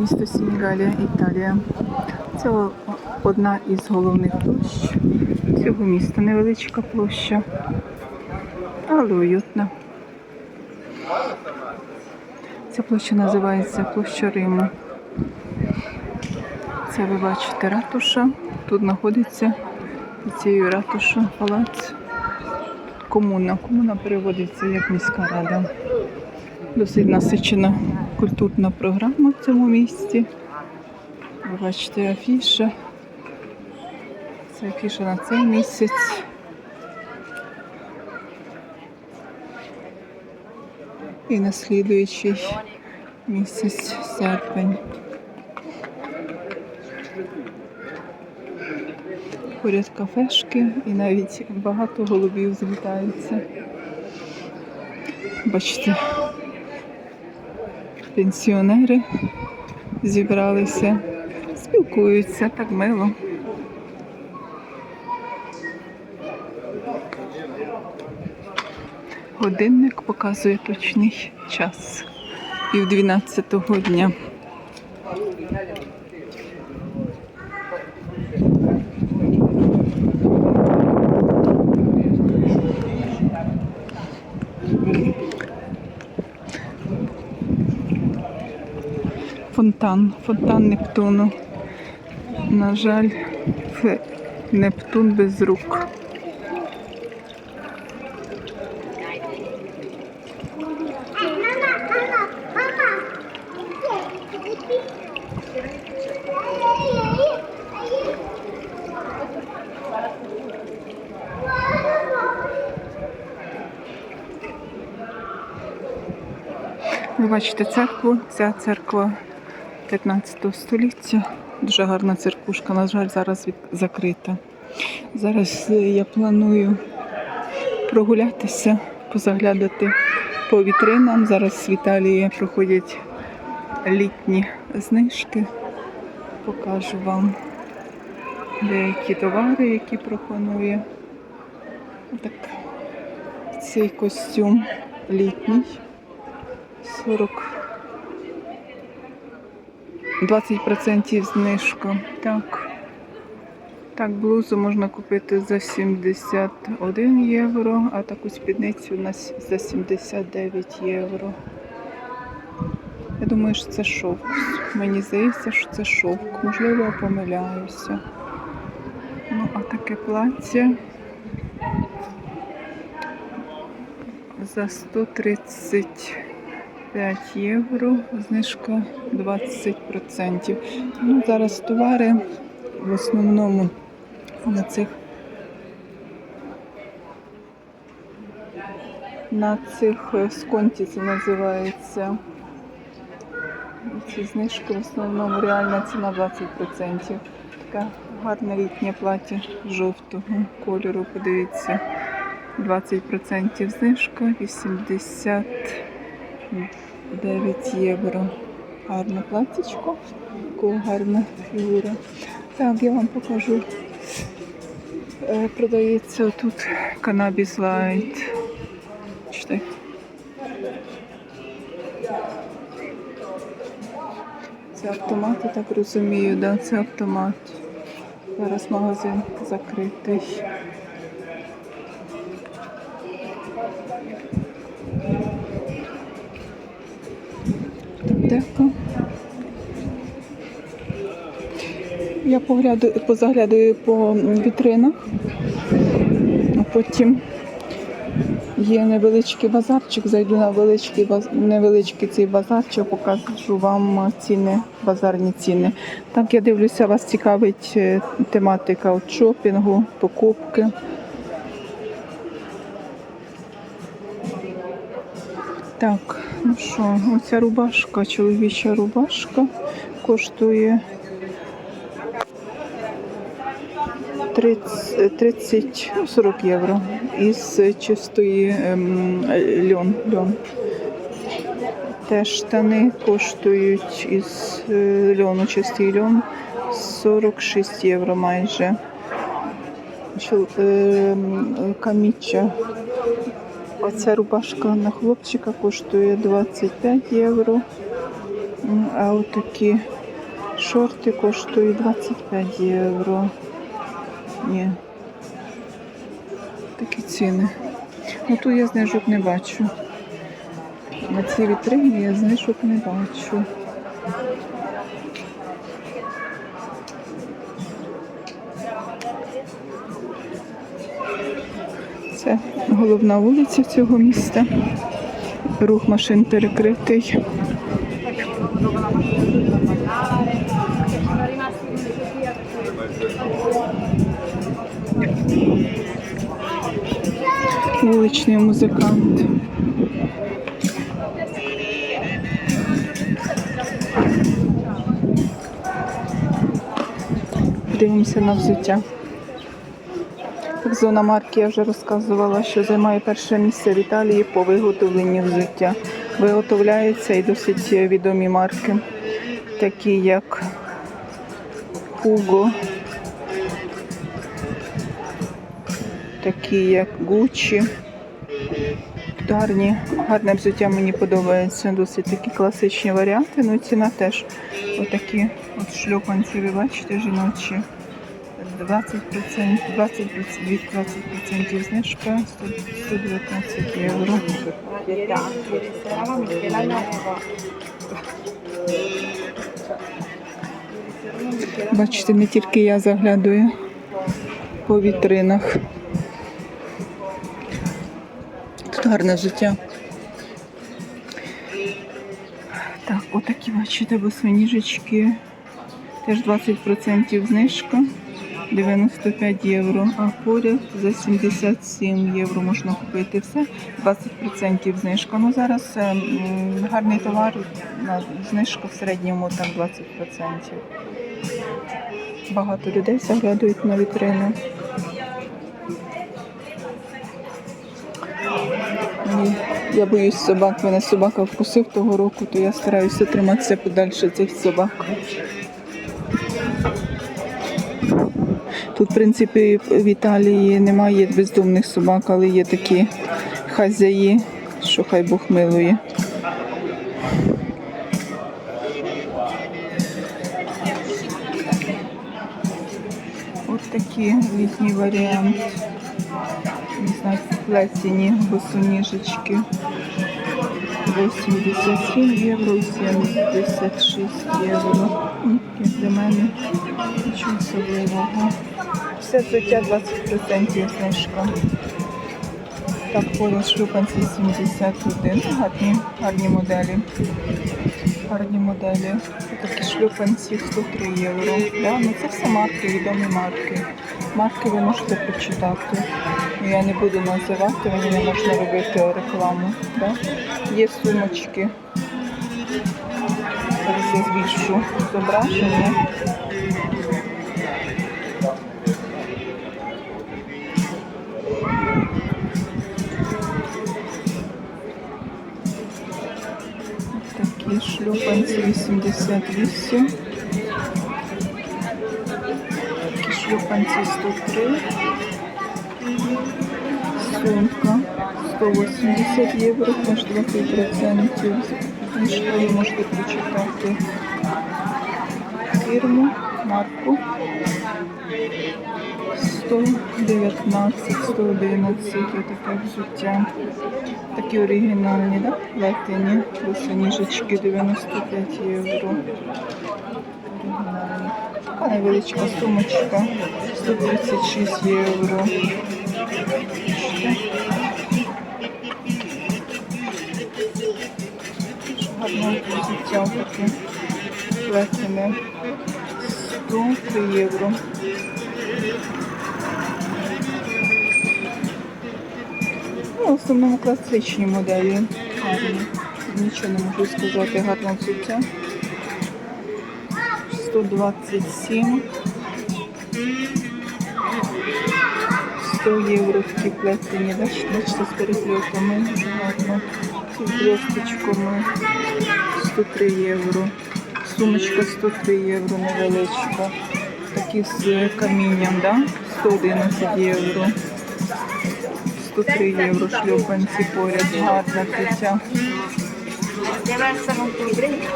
місто Сінігалія, Італія. Це одна із головних площ цього міста. Невеличка площа, але уютна. Ця площа називається площа Риму. Це ви бачите ратуша. Тут знаходиться під цією ратушою палац. Комуна. Комуна переводиться як міська рада. Досить насичена культурна програма в цьому місті. Бачите афіша. Це афіша на цей місяць. І на місяць серпень. Поряд кафешки і навіть багато голубів злітаються. Бачите, пенсіонери зібралися, спілкуються так мило. Годинник показує точний час. Пів дванадцятого дня. Фонтан, фонтан Нептуну. На жаль, Фе- Нептун без рук. Ви бачите церкву. Ця церква 15 століття. Дуже гарна церквушка, на жаль, зараз від... закрита. Зараз е, я планую прогулятися, позаглядати по вітринам. Зараз в Італії проходять літні знижки. Покажу вам деякі товари, які пропонує. Так, цей костюм літній. 40 20% знижка. Так. Так, блузу можна купити за 71 євро, а таку спідницю на с- за 79 євро. Я думаю, що це шовк. Мені здається, що це шовк. Можливо, я помиляюся. Ну, а таке плаття за 130 5 євро, знижка 20%. Ну, зараз товари в основному на цих на цих е, сконті це називається. Ці знижки в основному реальна ціна 20%. Таке гарне літнє плаття жовтого кольору, подивіться. 20% знижка, 80 9 євро. Гарне платічко, такого гарна фігура. Так, я вам покажу. Е, Продається тут Cannabis Light. Читай. Це автомат, я так розумію, да, це автомат. Зараз магазин закритий. Я погляду, позаглядаю по вітринах, потім є невеличкий базарчик, зайду на величкий, невеличкий цей базарчик, покажу вам ціни, базарні ціни. Так, я дивлюся, вас цікавить е, тематика от шопінгу, покупки. Так, ну що, оця рубашка, чоловіча рубашка коштує 30, 30 ну, 40 євро із чистої ем, льон. льон. Теж штани коштують із е, льону, чистий льон 46 євро майже. Ем, Каміччя Оця рубашка на хлопчика коштує 25 євро. А от такі шорти коштують 25 євро. Ні. Такі ціни. Ну тут я знижок не бачу. На цій вітрині я знижок не бачу. Це головна вулиця цього міста. Рух машин перекритий. Вуличний музикант. Дивимося на взуття. Зона марки я вже розказувала, що займає перше місце в Італії по виготовленню взуття. Виготовляються і досить відомі марки, такі як Hugo, такі як. Тут гарні, гарне взуття мені подобається. Досить такі класичні варіанти. Ну і ціна теж отакі от шльопанці, ви бачите, жіночі. 20%, 20%, від 20% знижка 100 119 євро. Бачите, не тільки я заглядую по вітринах. Гарне життя. Так, отакі бачите, босоніжечки. Теж 20% знижка. 95 євро, а поряд за 77 євро можна купити все. 20% знижка. Ну зараз е, гарний товар, на знижка в середньому там 20%. Багато людей заглядують на вітрину. І Я боюсь собак, мене собака вкусив того року, то я стараюся триматися подальше цих собак. Тут, в принципі, в Італії немає бездомних собак, але є такі хазяї, що хай Бог милує. Ось такі літній варіант. Не знаю, плетені босоніжечки. 87 євро і 76 євро. Ну, Як для мене нічого особливого. Все взуття 20% знижка. Так, поряд шлюпанці 71. Ну, Гарні, гарні моделі. Гарні моделі. Такі шлюпанці 103 євро. Да? Ну, це все марки, відомі марки. Марки ви можете прочитати. Ну, Я не буду називати, мені не можна робити рекламу. Да? Є сумочки. Зараз я збільшу зображення. Такі шлюпанці 88. Такі шлюпанці 103. Сумка 180 євро, теж 20%. Знижка ви можете прочитати фірму, марку. 119, 111 таке взуття. Такі оригінальні, да? плетені, босоніжечки 95 євро. Така невеличка сумочка 136 євро. Гарне взуття таке плетене 103 євро. Ну, в основному класичні моделі. Гарні. Нічого не можу сказати, гарне взуття. 127. 100 євро такі плетені, бачите, з переплетами. Дуже гарно. З блісточками. 103 євро. Сумочка 103 євро невеличка. Такі з камінням, да? 111 євро. 103 євро шльопанці поряд. Гарне взуття.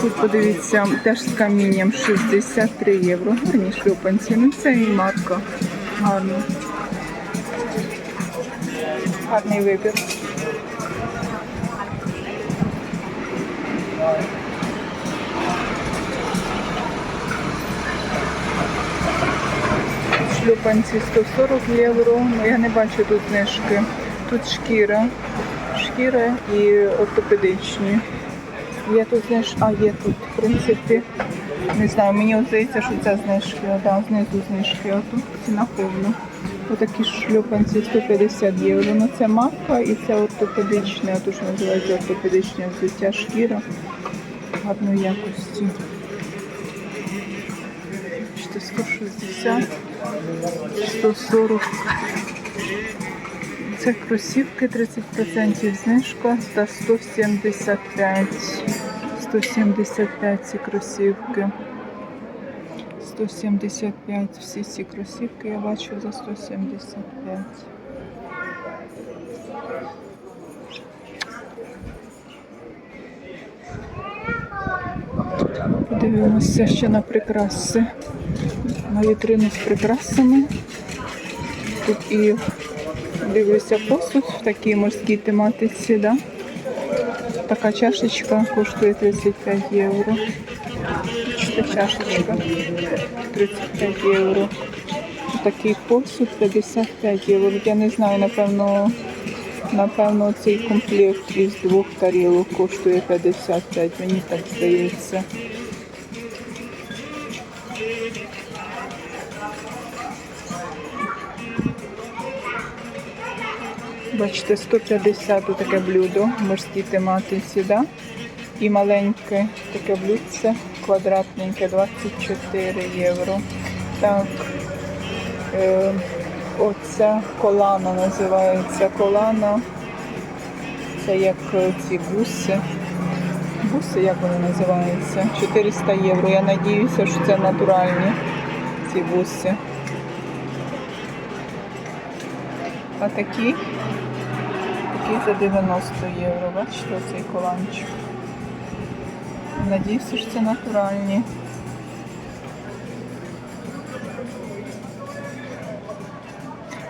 Тут подивіться, теж з камінням 63 євро. Гарні шлюпанці. Ну це і марка. Гарно. Гарний вибір. Шлюпанці 140 євро. Я не бачу тут знижки. Тут шкіра. Шкіра і ортопедичні. Є тут зниж... А, є тут, в принципі. Не знаю, мені здається, що це знижки. Да, знизу знижки, а тут ціна повна. Отакі шлюпанці 150 євро. Ну це марка і це ортопедичне, а то що називається ортопедичне взуття шкіра гарної якості. Бачите, 160, 140. Це кросівки 30% знижка та 175. 175 ці кросівки. 175 всі ці кросівки я бачу за 175. Подивимося ще на прикраси. На вітрину з прикрасами. Тут і дивлюся посуд в такій морській тематиці, да? Така чашечка коштує 35 євро. Бачите, чашечка 35 євро. Такий посуд 55 євро. Я не знаю, напевно, напевно, цей комплект із двох тарілок коштує 55, мені так здається. Бачите, 150 таке блюдо в морській тематиці, да? І маленьке таке блюдце, квадратненьке, 24 євро. Так, е, оця колана називається колана. Це як е, ці буси. Буси, як вони називаються? 400 євро. Я надіюся, що це натуральні ці буси. А такі? Такий за 90 євро. Бачите, оцей коланчик. Надіюся, що це натуральні.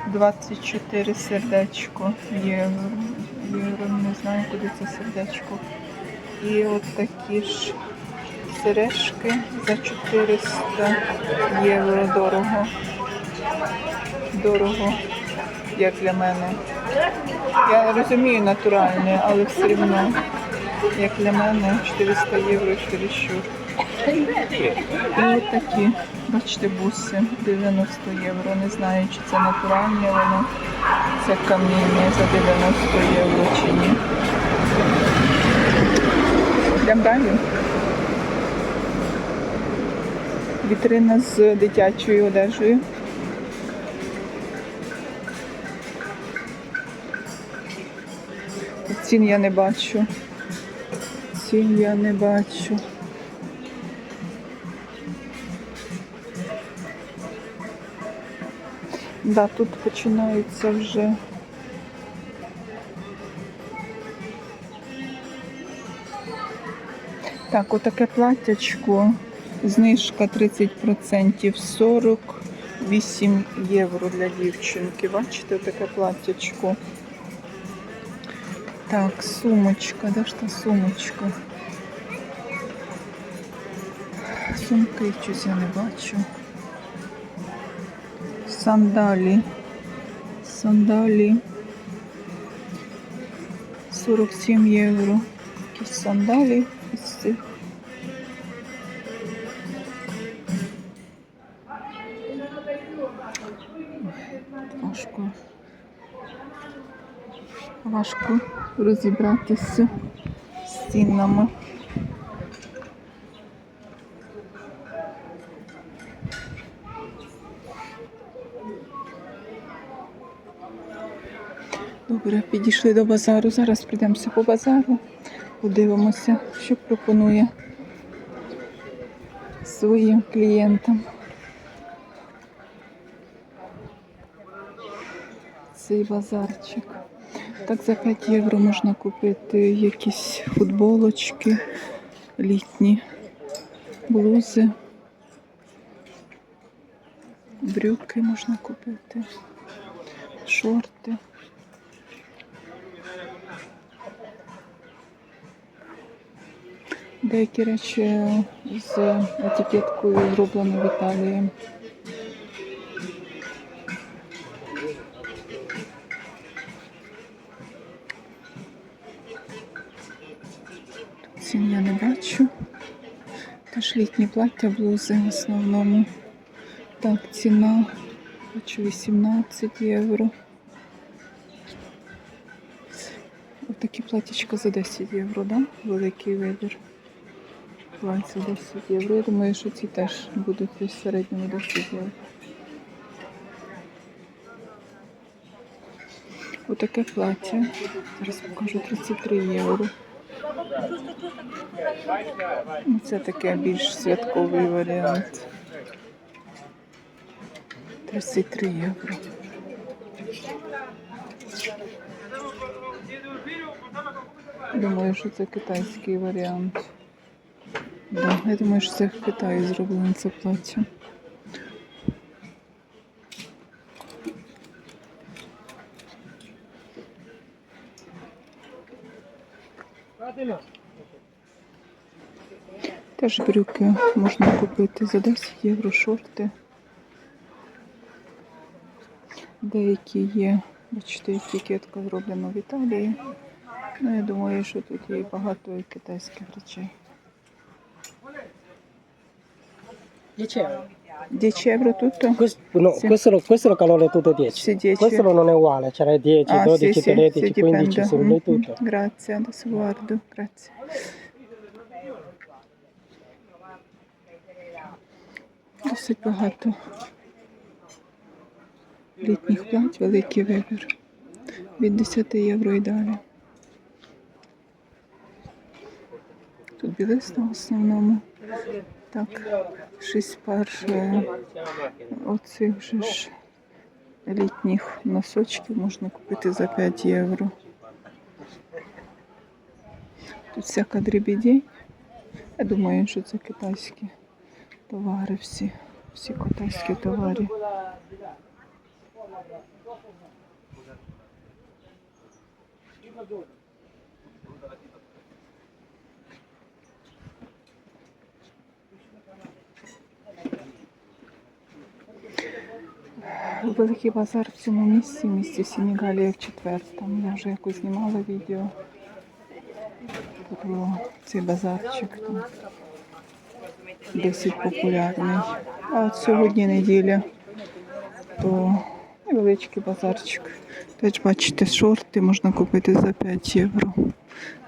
Двадцять чотири сердечко євро. Євро, не знаю, куди це сердечко. І от такі ж сережки за 400 євро дорого. Дорого, як для мене. Я розумію натуральне, але все одно, як для мене, 400 євро чересчур. І от такі, бачите, буси 90 євро. Не знаю, чи це натуральне воно, це каміння за 90 євро чи ні. Йдемо далі. Вітрина з дитячою одежею. Цін я не бачу. Цін я не бачу. Да, тут починаються вже. Так, отаке платтячко. Знижка 30%, 48 євро для дівчинки. Бачите, таке платтячко. Так, сумочка, де ж та сумочка? Сумки щось я не бачу. Сандалі. Сандалі. 47 євро. Якісь сандалі Важко розібратися з цінами. Добре, підійшли до базару. Зараз прийдемося по базару, подивимося, що пропонує своїм клієнтам. Цей базарчик. Так за 5 євро можна купити якісь футболочки, літні блузи, брюки можна купити, шорти. Деякі речі з етикеткою зроблено в Італії. Літні плаття, блузи в основному. Так, ціна бачу 18 євро. Отакі платічка за 10 євро, да? Великий вибір. Плаття 10 євро. Я думаю, що ці теж будуть десь в середньому 10 євро. Отаке плаття. Зараз покажу 33 євро. Це таке більш святковий варіант. 33 євро. Думаю, що це китайський варіант. Да, я думаю, що це в Китаї зроблено це плаття. Теж брюки можна купити за 10 євро шорти. Деякі є, бачите, етикетка зроблена в Італії. Ну, я думаю, що тут є багато і китайських речей. 10 euro. 10 євро тут? то? Questo, no, Sì. questo, lo, questo lo calore tutto 10. Sì, 10. Questo non è uguale, c'era 10, Ah, 12, sì, sì, 13, sì, 15, dipende. solo Mhm. tutto. Grazie, adesso guardo, grazie. Досить багато літніх плать, великий вибір. Від 10 євро і далі. Тут білизна в основному. Так, шість пар оцих же ж літніх носочків можна купити за 5 євро. Тут всяка дрібідень. Я думаю, що це китайські товари всі. Всі китайські товари. Великий базар в цьому місці, в місті Сенегалія в четвер. Там я вже якось знімала відео про цей базарчик. Там досить популярний. А от сьогодні неділя, то невеличкий базарчик. Теж бачите, шорти можна купити за 5 євро.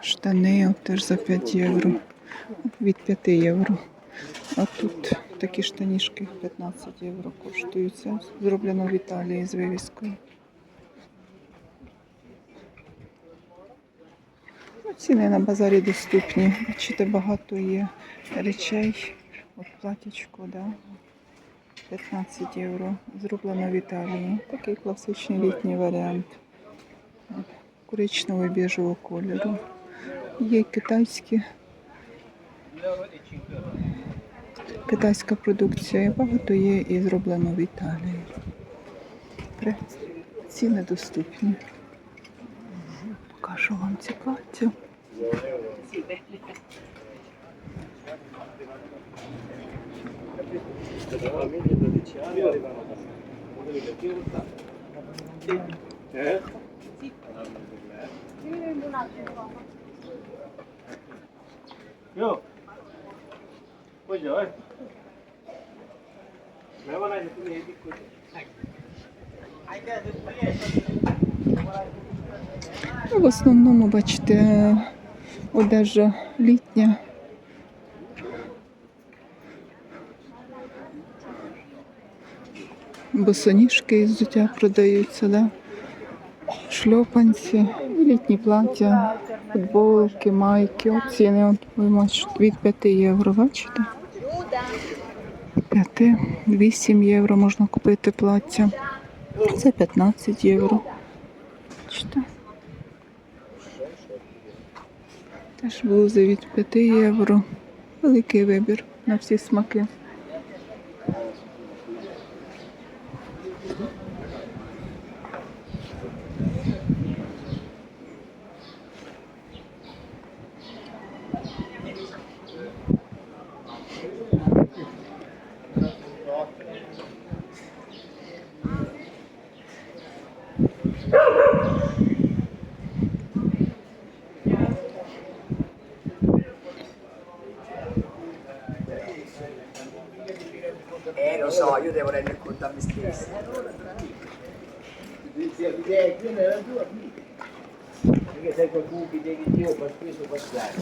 Штани от теж за 5 євро. Від 5 євро. А тут такі штанішки 15 євро коштують. Це зроблено в Італії з вивіскою. Ну, Ціни на базарі доступні. Бачите, багато є речей. От платічко, да. 15 євро. Зроблено в Італії. Такий класичний літній варіант. Коричневого біжого кольору. Є китайські. Китайська продукція. Багато є і зроблено в Італії. Ціни доступні. Покажу вам ці плаття. Io. Poi già, eh. Me van a decir que Ну, В основному, бачите, одежа літня. Босоніжки із взуття продаються, да? шльопанці, літні плаття, футболки, майки. От ціни от, ви бачите, від 5 євро, бачите? 5-8 євро можна купити плаття. Це 15 євро. Бачите? Теж блузи від 5 євро. Великий вибір на всі смаки.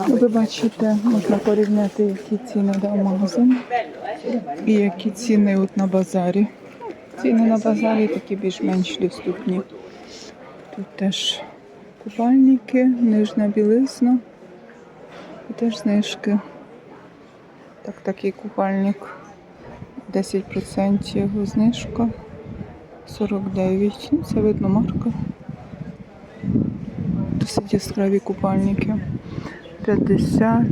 Ви бачите, можна порівняти, які ціни да, в магазині і які ціни от на базарі. Ціни на базарі такі більш-менш доступні. Тут теж купальники, нижня білизна і теж знижки. Так, такий купальник 10% знижка 49. Ну, Це видно марка. Досить яскраві купальники. 50,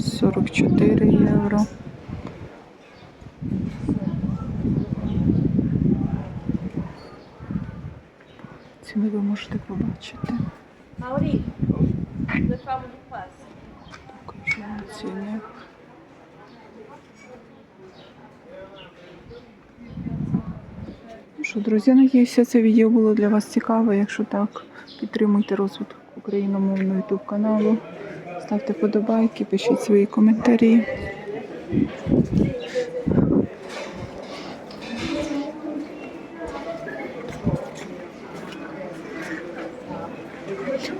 44 євро. Ціни ви можете побачити. Покажу ціни. Що, друзі, надіюся, це відео було для вас цікаве. Якщо так, підтримуйте розвиток україномовного YouTube каналу. Ставте подобайки, пишіть свої коментарі.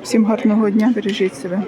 Всім гарного дня, бережіть себе.